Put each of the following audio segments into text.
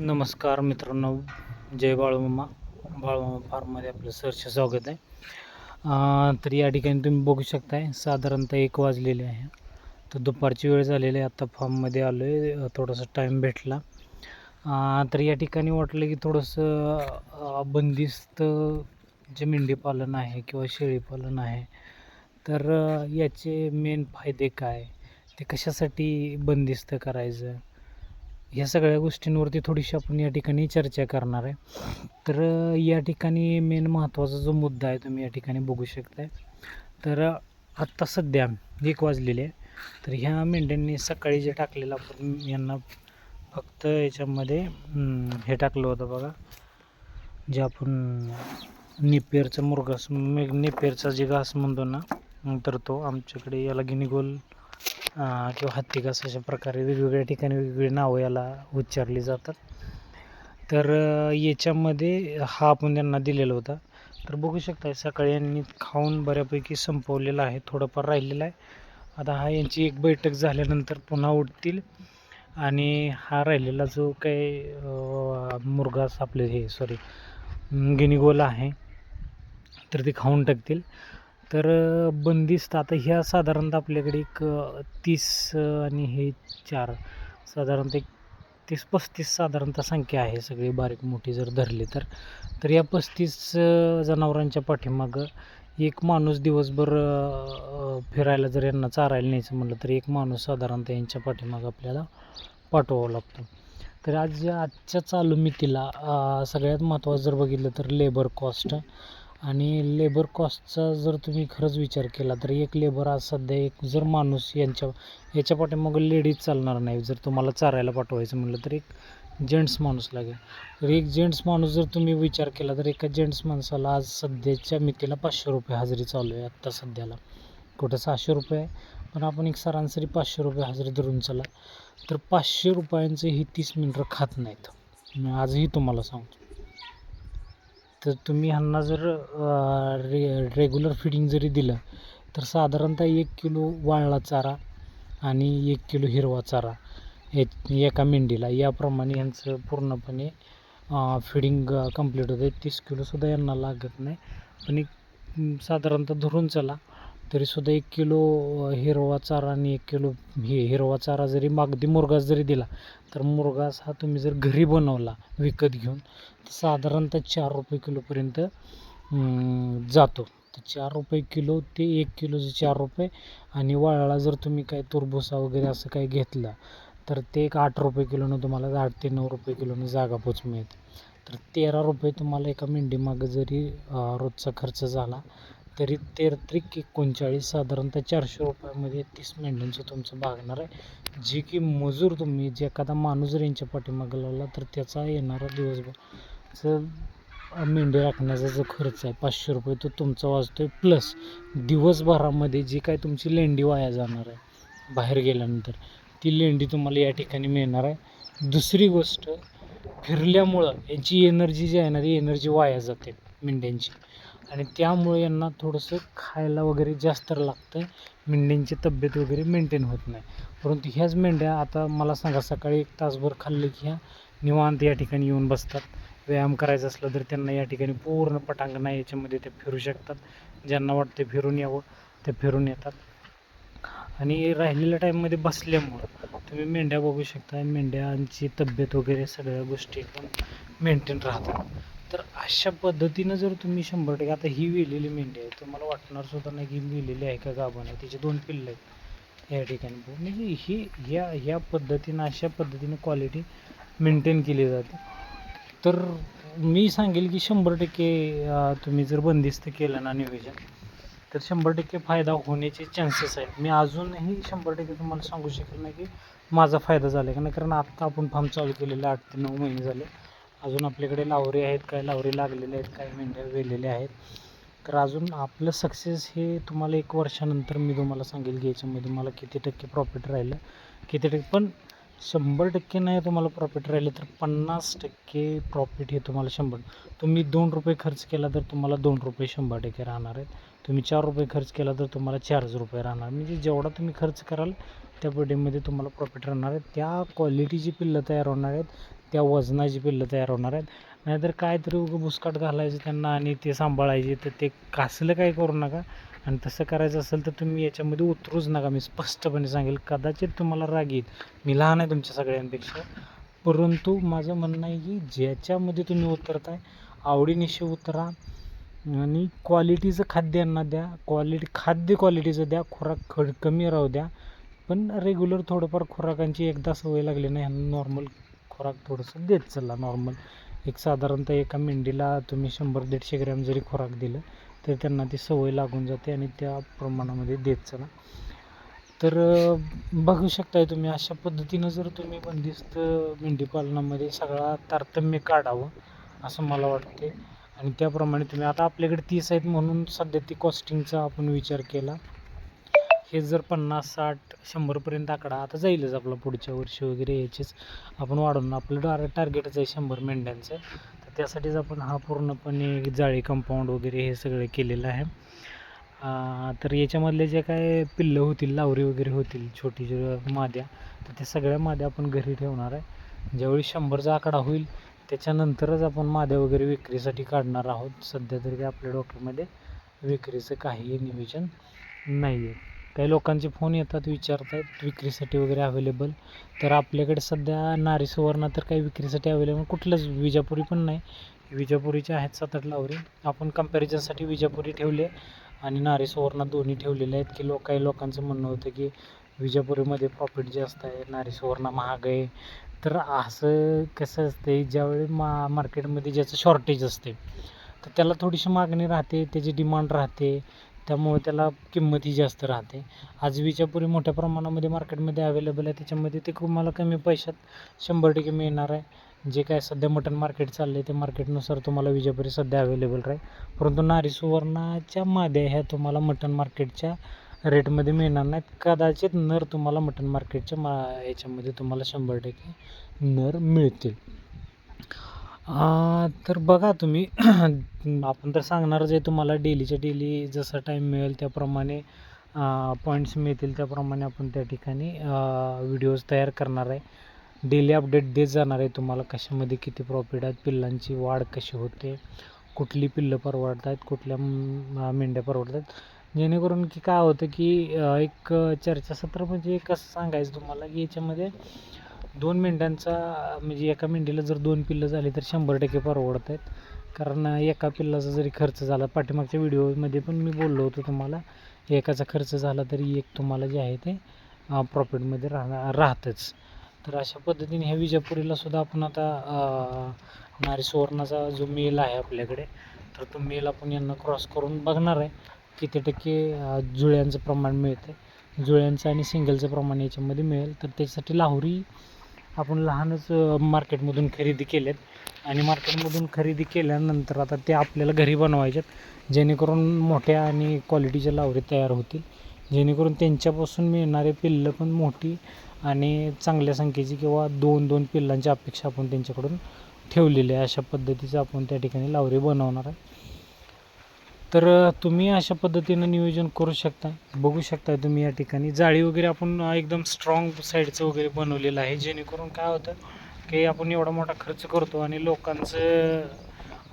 नमस्कार मित्रांनो जय बाळूमामा. बाळूमामा फार्ममध्ये आपलं सहर्ष स्वागत आहे. तर या ठिकाणी तुम्ही बघू शकताय साधारणतः एक वाजलेले आहे. तर दुपारची वेळ झालेली आहे आता फार्ममध्ये आलो आहे थोडासा टाईम भेटला. तर या ठिकाणी वाटलं की थोडंसं बंदिस्त जे मेंढीपालन आहे किंवा शेळीपालन आहे तर याचे मेन फायदे काय? ते कशासाठी बंदिस्त करायचं? ह्या सगळ्या गोष्टींवरती थोडीशी आपण या ठिकाणी चर्चा करणार आहे. तर या ठिकाणी मेन महत्त्वाचा जो मुद्दा आहे तुम्ही या ठिकाणी बघू शकताय. तर आत्ता सध्या एक वाजलेले आहे. तर ह्या मेंढ्यांनी सकाळी जे टाकलेलं आपण यांना फक्त याच्यामध्ये हे टाकलं होतं बघा. जे आपण नेपियरचा मुरघास मे- नेपियरचा जे घास म्हणतो ना तर तो आमच्याकडे याला गिनीगोल किंवा हत्ती घास अशा प्रकारे वेगवेगळ्या ठिकाणी वेगवेगळी नावं याला उच्चारली जातात. तर याच्यामध्ये हा आपण त्यांना दिलेला होता. तर बघू शकता सकाळी यांनी खाऊन बऱ्यापैकी संपवलेला आहे थोडंफार राहिलेला आहे. आता हा यांची एक बैठक झाल्यानंतर पुन्हा उठतील. आणि हा राहिलेला जो काही अं, आपले हे सॉरी गिनीगोला आहे तर ते खाऊन टाकतील. तर बंदिस्त आता ह्या साधारणतः आपल्याकडे एक तीस आणि हे चार साधारणतः एक तीस पस्तीस साधारणतः संख्या आहे सगळी बारीक मोठी जर धरली तर. तर या पस्तीस जनावरांच्या पाठीमागं एक माणूस दिवसभर फिरायला जर यांना चारायला न्यायचं म्हटलं तर एक माणूस साधारणतः यांच्या पाठीमागं आपल्याला पाठवावा लागतो. तर आज आजच्या चालू मितीला सगळ्यात महत्त्वाचं जर बघितलं तर लेबर कॉस्ट. आणि लेबर कॉस्टचा जर तुम्ही खरंच विचार केला तर एक लेबर आज सध्या एक जर माणूस यांच्या याच्या पाठीमागं लेडीज चालणार नाही जर तुम्हाला चारायला पाठवायचं म्हटलं तर एक जेंट्स माणूस लागेल. तर एक जेंट्स माणूस जर तुम्ही विचार केला तर एका जेंट्स माणसाला आज सध्याच्या मितीला पाचशे रुपये हजेरी चालू आहे आत्ता सध्याला. कुठं सहाशे रुपये आहे पण आपण एक सरासरी पाचशे रुपये हजेरी धरून चला. तर पाचशे रुपयांचं ही तीस मिनटं खात नाहीत. मी आजही तुम्हाला सांगतो. तर तुम्ही ह्यांना जर रे रेग्युलर फिडिंग जरी दिलं तर साधारणतः एक किलो वाळला चारा आणि एक किलो हिरवा चारा हे एका मेंढीला. याप्रमाणे यांचं पूर्णपणे फिडिंग कंप्लीट होते तीस किलोसुद्धा यांना लागत नाही. पण एक साधारणतः धरून चला. तरीसुद्धा एक किलो हिरवा चारा आणि एक किलो हे हिरवा चारा जरी मागदी मुरघास जरी दिला तर मुरघास हा तुम्ही जर घरी बनवला विकत घेऊन तर साधारणतः चार रुपये किलोपर्यंत जातो. तर चार रुपये किलो ते एक किलोचे चार रुपये आणि वाळला जर तुम्ही काय तुरभुसा वगैरे असं काही घेतलं तर ते एक आठ रुपये किलोनं तुम्हाला आठ ते नऊ रुपये किलोनं जागा पोच मिळते. तर तेरा रुपये तुम्हाला एका मेंढीमागं जरी रोजचा खर्च झाला तरी तेर त्रिक एकोणचाळीस साधारणतः चारशे रुपयामध्ये तीस मेंढ्यांचं तुमचं भागणार आहे. जे की मजूर तुम्ही जे एखादा माणूस जर यांच्या पाठीमागं लावला तर त्याचा येणारा दिवसभरचं मेंढी राखण्याचा जो खर्च आहे पाचशे रुपये तो तुमचा वाचतो आहे प्लस दिवसभरामध्ये जी काय तुमची लेंडी वाया जाणार आहे बाहेर गेल्यानंतर ती लेंडी तुम्हाला या ठिकाणी मिळणार आहे. दुसरी गोष्ट फिरल्यामुळं यांची एनर्जी जी आहे ना ती एनर्जी वाया जाते मेंढ्यांची. आणि त्यामुळे यांना थोडंसं खायला वगैरे जास्त लागतं मेंढ्यांची तब्येत वगैरे मेंटेन होत नाही. परंतु ह्याच मेंढ्या आता मला सांगा सकाळी एक तासभर खाल्ले की ह्या निवांत या ठिकाणी येऊन बसतात. व्यायाम करायचा असलं तर त्यांना या ठिकाणी पूर्ण पटांगण आहे याच्यामध्ये ते फिरू शकतात. ज्यांना वाटते फिरून यावं ते फिरून येतात. आणि राहिलेल्या टाईममध्ये बसल्यामुळं तुम्ही मेंढ्या बघू शकता. मेंढ्यांची तब्येत वगैरे सगळ्या गोष्टी एकदम मेंटेन राहतात. तर अशा पद्धतीनं जर तुम्ही शंभर टक्के आता ही वेलेली मेंढी आहे तुम्हाला वाटणार सुद्धा नाही की वेलेली आहे का गाभण आहे तिचे दोन पिल्लं आहेत या ठिकाणी म्हणजे ही या ह्या पद्धतीनं अशा पद्धतीनं क्वालिटी मेंटेन केली जाते. तर मी सांगेल की शंभर टक्के तुम्ही जर बंदिस्त केलं ना नियोजन तर शंभर टक्के फायदा होण्याचे चान्सेस आहेत. मी अजूनही शंभर टक्के तुम्हाला सांगू शकेल नाही की माझा फायदा झाला का नाही कारण आत्ता आपण फार्म चालू केलेले आठ ते नऊ महिने झाले. अजून आपल्याकडे लावरी आहेत काय लावरी लागलेले आहेत काय मेंढ्या वेलेल्या आहेत. तर अजून आपलं सक्सेस हे तुम्हाला एक वर्षानंतर मी तुम्हाला सांगेल की याच्यामध्ये म्हणजे मला किती टक्के प्रॉफिट राहिलं किती टक्के पण शंभर टक्के नाही तुम्हाला प्रॉफिट राहिलं तर पन्नास टक्के प्रॉफिट हे तुम्हाला शंभर. तुम्ही दोन रुपये खर्च केला तर तुम्हाला दोन रुपये शंभर टक्के राहणार आहेत. तुम्ही चार रुपये खर्च केला तर तुम्हाला चारच रुपये राहणार. म्हणजे जेवढा तुम्ही खर्च कराल त्या बडीमध्ये तुम्हाला प्रॉफिट राहणार आहे. त्या क्वालिटीची पिल्लं तयार होणार आहेत. त्या वजनाची पिल्लं तयार होणार आहेत. नाहीतर काहीतरी उगं बुसकाट घालायचं त्यांना आणि ते सांभाळायचे तर ते कासलं काय करू नका. आणि तसं करायचं असेल तर तुम्ही याच्यामध्ये उतरूच नका. मी स्पष्टपणे सांगेल कदाचित तुम्हाला राग येईल. मी लहान आहे तुमच्या सगळ्यांपेक्षा. परंतु माझं म्हणणं आहे की ज्याच्यामध्ये तुम्ही उतरताय आवडीनिशी उतरा आणि क्वालिटीचं खाद्य यांना द्या. क्वालिटी खाद्य क्वालिटीचं द्या. खुराक खड कमी राहू द्या. पण रेग्युलर थोडंफार खुराकांची एकदा सवय लागली नाही ह्यांना नॉर्मल खोराक थोडंसं देत चला नॉर्मल एक साधारणतः एका मेंढीला तुम्ही शंभर दीडशे ग्रॅम जरी खोराक दिलं तर त्यांना ती सवय लागून जाते आणि त्या प्रमाणामध्ये देत चला. तर बघू शकताय तुम्ही अशा पद्धतीनं जर तुम्ही बंदिस्त मेंढीपालनामध्ये सगळा तारतम्य काढावं असं मला वाटते आणि त्याप्रमाणे तुम्ही आता आपल्याकडे तीस आहेत म्हणून सध्या ती कॉस्टिंगचा आपण विचार केला. हे जर पन्नास साठ शंभरपर्यंत आकडा आता जाईलच आपला पुढच्या वर्षी वगैरे याचीच. आपण वाढवून आपलं टार टार्गेटच आहे शंभर मेंढ्यांचं. तर त्यासाठीच आपण हा पूर्णपणे जाळी कंपाऊंड वगैरे हे सगळं केलेलं आहे. तर याच्यामधले जे काय पिल्लं होतील लावरी वगैरे होतील छोटी माद्या तर त्या सगळ्या माद्या आपण घरी ठेवणार आहे. ज्यावेळी शंभरचा आकडा होईल त्याच्यानंतरच आपण माद्या वगैरे विक्रीसाठी काढणार आहोत. सध्या तरी काय आपल्या डॉक्टरमध्ये विक्रीचं काही नियोजन नाही आहे काही लोकांचे फोन येतात विचारतात विक्रीसाठी वगैरे अवेलेबल तर आपल्याकडे सध्या नारी सुवर्ण तर काही विक्रीसाठी अवेलेबल कुठलंच विजापुरी पण नाही. विजापुरीचे आहेत सात आठ लावरी आपण कम्पॅरिझनसाठी विजापुरी ठेवले आणि नारी सुवर्ण दोन्ही ठेवलेले आहेत की लोक काही लोकांचं म्हणणं होतं की विजापुरीमध्ये प्रॉफिट जास्त आहे नारी सुवर्ण महाग आहे. तर असं कसं असते ज्यावेळी मा मार्केटमध्ये ज्याचं शॉर्टेज असते तर त्याला थोडीशी मागणी राहते त्याची डिमांड राहते. त्यामुळे त्याला किंमतही जास्त राहते. आज विजापुरी मोठ्या प्रमाणामध्ये मार्केटमध्ये अवेलेबल आहे. त्याच्यामध्ये ते तुम्हाला कमी पैशात शंभर टक्के मिळणार आहे. जे काय सध्या मटन मार्केट चाललं आहे ते मार्केटनुसार तुम्हाला विजापुरी सध्या अवेलेबल राहील. परंतु नारी सुवर्णाच्या माद्या ह्या तुम्हाला मटन मार्केटच्या रेटमध्ये मिळणार नाहीत. कदाचित नर तुम्हाला मटन मार्केटच्या मा याच्यामध्ये तुम्हाला शंभर टक्के नर मिळतील. तर बघा तुम्ही आपण तर सांगणारच आहे तुम्हाला डेलीच्या डेली जसा टाईम मिळेल त्याप्रमाणे पॉईंट्स मिळतील त्याप्रमाणे आपण त्या ठिकाणी व्हिडिओज तयार करणार आहे. डेली अपडेट देत जाणार आहे तुम्हाला कशामध्ये किती प्रॉफिट आहेत पिल्लांची वाढ कशी होते कुठली पिल्लं परवडत आहेत कुठल्या मेंढ्या परवडतात जेणेकरून की काय होतं की एक चर्चासत्र म्हणजे कसं सांगायचं तुम्हाला की याच्यामध्ये दोन मेंढ्यांचा म्हणजे एका मेंढीला जर दोन पिल्लं झाली तर शंभर टक्के परवडत आहेत कारण एका पिल्लाचा जरी खर्च झाला पाठीमागच्या व्हिडिओमध्ये पण मी बोललो होतो तुम्हाला एकाचा खर्च झाला तरी एक तुम्हाला जे आहे ते प्रॉफिटमध्ये राहणार राहतंच. तर अशा पद्धतीने ह्या विजापुरीला सुद्धा आपण आता नारी सुवर्णाचा जो मेल आहे आपल्याकडे तर तो मेल आपण यांना क्रॉस करून बघणार आहे. किती टक्के जुळ्यांचं प्रमाण मिळतं जुळ्यांचं आणि सिंगलचं प्रमाण याच्यामध्ये मिळेल. तर त्याच्यासाठी लाहोरी आपण लहानच मार्केटमधून खरेदी केल्यात आणि मार्केटमधून खरेदी केल्यानंतर आता ते आपल्याला घरी बनवायच्यात जेणेकरून मोठ्या आणि क्वालिटीच्या लावरी तयार होतील. जेणेकरून त्यांच्यापासून मिळणारे पिल्लं पण मोठी आणि चांगल्या संख्येची किंवा दोन दोन पिल्लांची अपेक्षा आपण त्यांच्याकडून ठेवलेली आहे. अशा पद्धतीचं आपण त्या ठिकाणी लावरी बनवणार आहे. तर तुम्ही अशा पद्धतीनं नियोजन करू शकता. बघू शकता तुम्ही या ठिकाणी. जाळी वगैरे आपण एकदम स्ट्रॉंग साईडचं वगैरे बनवलेलं आहे. जेणेकरून काय होतं की आपण एवढा मोठा खर्च करतो आणि लोकांचं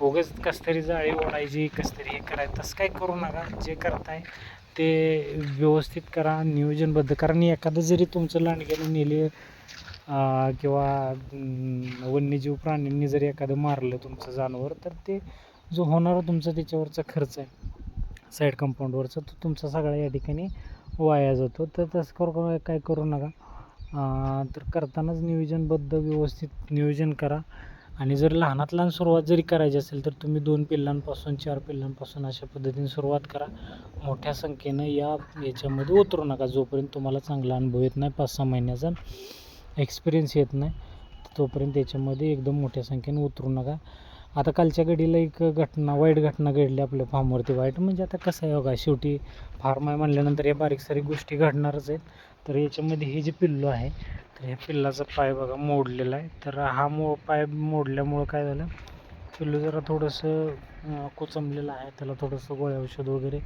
उगाच कसतरी जाळी ओढायची कस तरी हे करायचं तसं काय करू नका. जे करताय ते व्यवस्थित करा नियोजनबद्ध कारण एखादं जरी तुमचं लांडग्याला नेले किंवा वन्यजीव प्राण्यांनी जरी एखादं मारलं तुमचं जानवर तर ते जो होणारा तुमचा त्याच्यावरचा खर्च आहे साईड कंपाऊंडवरचा तो तुमचा सगळा या ठिकाणी वाया जातो. तर तसं करू काय करू नका. तर करतानाच नियोजनबद्ध व्यवस्थित नियोजन करा. आणि जर लहानात लहान सुरुवात जरी करायची असेल तर तुम्ही दोन पिल्लांपासून चार पिल्लांपासून अशा पद्धतीने सुरुवात करा. मोठ्या संख्येनं या याच्यामध्ये उतरू नका. जोपर्यंत तुम्हाला चांगला अनुभव येत नाही पाच सहा महिन्याचा एक्सपिरियन्स येत नाही तोपर्यंत त्याच्यामध्ये एकदम मोठ्या संख्येने उतरू नका. आता कालच्या घडीला एक घटना वाईट घटना घडली आपल्या फार्मवरती. वाईट म्हणजे आता कसं आहे बघा शेवटी फार्म आहे म्हणल्यानंतर या बारीक सारीक गोष्टी घडणारच आहेत. तर याच्यामध्ये हे जे पिल्लू आहे तर ह्या पिल्लाचा पाय बघा मोडलेला आहे. तर हा मो पाय मोडल्यामुळं काय झालं पिल्लू जरा थोडंसं कोचंबलेलं आहे. त्याला थोडंसं गोळ्या औषध वगैरे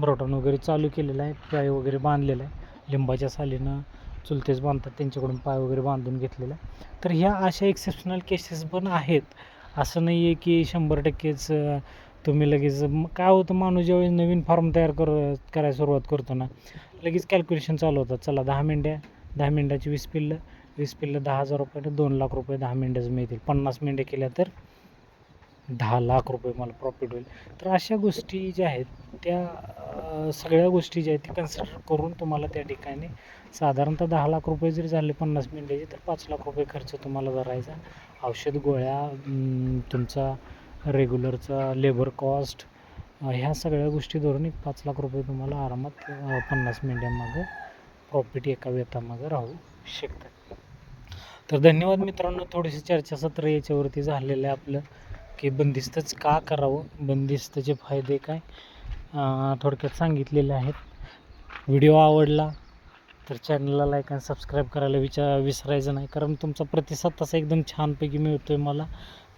ब्रोटन वगैरे चालू केलेलं आहे. पाय वगैरे बांधलेलं आहे. लिंबाच्या सालीनं चुलतेच बांधतात त्यांच्याकडून पाय वगैरे बांधून घेतलेला तर ह्या अशा एक्सेप्शनल केसेस पण आहेत. असं नाही आहे की शंभर टक्केच तुम्ही लगेच काय होतं माणूस ज्यावेळेस नवीन फार्म तयार कर करायला सुरुवात करतो ना लगेच कॅल्क्युलेशन चालू होतात. चला दहा मेंढ्या दहा मेंढ्याची वीस पिल्लं वीस पिल्लं दहा हजार रुपये दोन लाख रुपये दहा मेंढ्याचं मिळतील. पन्नास मेंढ्या केल्या तर दहा लाख रुपये मला प्रॉफिट होईल. तर अशा गोष्टी ज्या आहेत त्या सगळ्या गोष्टी ज्या आहेत त्या कन्सिडर करून तुम्हाला त्या ठिकाणी साधारणतः दहा लाख रुपये जरी झाले पन्नास मिनिटाचे तर पाच लाख रुपये खर्च तुम्हाला धरायचा औषध गोळ्या तुमचा रेग्युलरचा लेबर कॉस्ट ह्या सगळ्या गोष्टी धरून एक पाच लाख रुपये तुम्हाला आरामात पन्नास मिनिटांमागं प्रॉफिट एका वेतामागं राहू शकतात तर धन्यवाद मित्रांनो थोडीशी चर्चासत्र याच्यावरती झालेलं आहे आपलं. की बंदिस्तच का करावं? बंदिस्तचे फायदे काय? थोडक्यात सांगितलेले आहेत. व्हिडिओ आवडला तर चॅनलला लाईक आणि सबस्क्राईब करायला विचार विसरायचं नाही. कारण तुमचा प्रतिसाद तसा एकदम छानपैकी मिळतो आहे मला.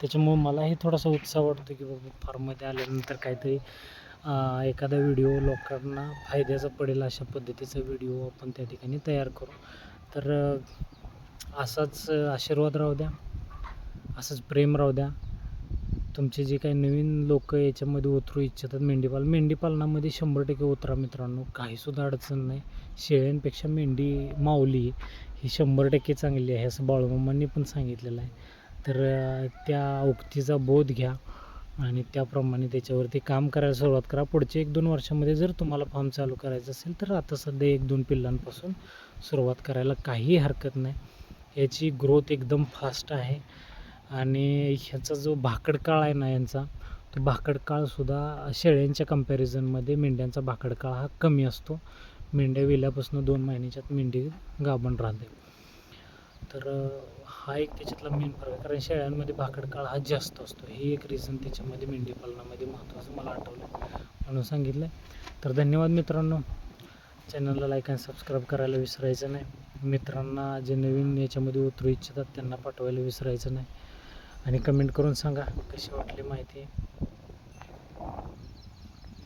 त्याच्यामुळे मलाही थोडासा उत्साह वाटतो की बाबा फार्ममध्ये आल्यानंतर काहीतरी एखादा व्हिडिओ लोकांना फायद्याचा पडेल अशा पद्धतीचा व्हिडिओ आपण त्या ठिकाणी तयार करू. तर असाच आशीर्वाद राहू द्या. असंच प्रेम राहू द्या. तुमचे जे काही नवीन लोक याच्यामध्ये उतरू इच्छितात मेंढीपाल मेंढीपालनामध्ये शंभर टक्के उतरा मित्रांनो. काहीसुद्धा अडचण नाही. शेळ्यांपेक्षा मेंढी माऊली ही शंभर टक्के चांगली आहे असं बाळूमामांनी पण सांगितलेलं आहे. तर त्या उक्तीचा बोध घ्या आणि त्याप्रमाणे त्याच्यावरती काम करायला सुरुवात करा. पुढच्या एक दोन वर्षामध्ये जर तुम्हाला फार्म चालू करायचं असेल तर आता सध्या एक दोन पिल्लांपासून सुरुवात करायला काहीही हरकत नाही. याची ग्रोथ एकदम फास्ट आहे. आणि ह्याचा जो भाकड काळ आहे ना यांचा तो भाकड काळसुद्धा शेळ्यांच्या कम्पॅरिझनमध्ये मेंढ्यांचा भाकड काळ हा कमी असतो. मेंढ्या विल्यापासून दोन महिन्याच्यात मेंढी गाभण राहते. तर हा एक त्याच्यातला मेन फरक आहे. कारण शेळ्यांमध्ये भाकड काळ हा जास्त असतो. हे एक रिझन त्याच्यामध्ये मेंढी पालनामध्ये महत्त्वाचं मला आठवलं म्हणून सांगितलं तर धन्यवाद मित्रांनो. चॅनलला लाईक आणि सबस्क्राईब करायला विसरायचं नाही. मित्रांना जे नवीन याच्यामध्ये उतरू इच्छितात त्यांना पाठवायला विसरायचं नाही. आणि कमेंट करून सांगा कशी वाटली माहिती.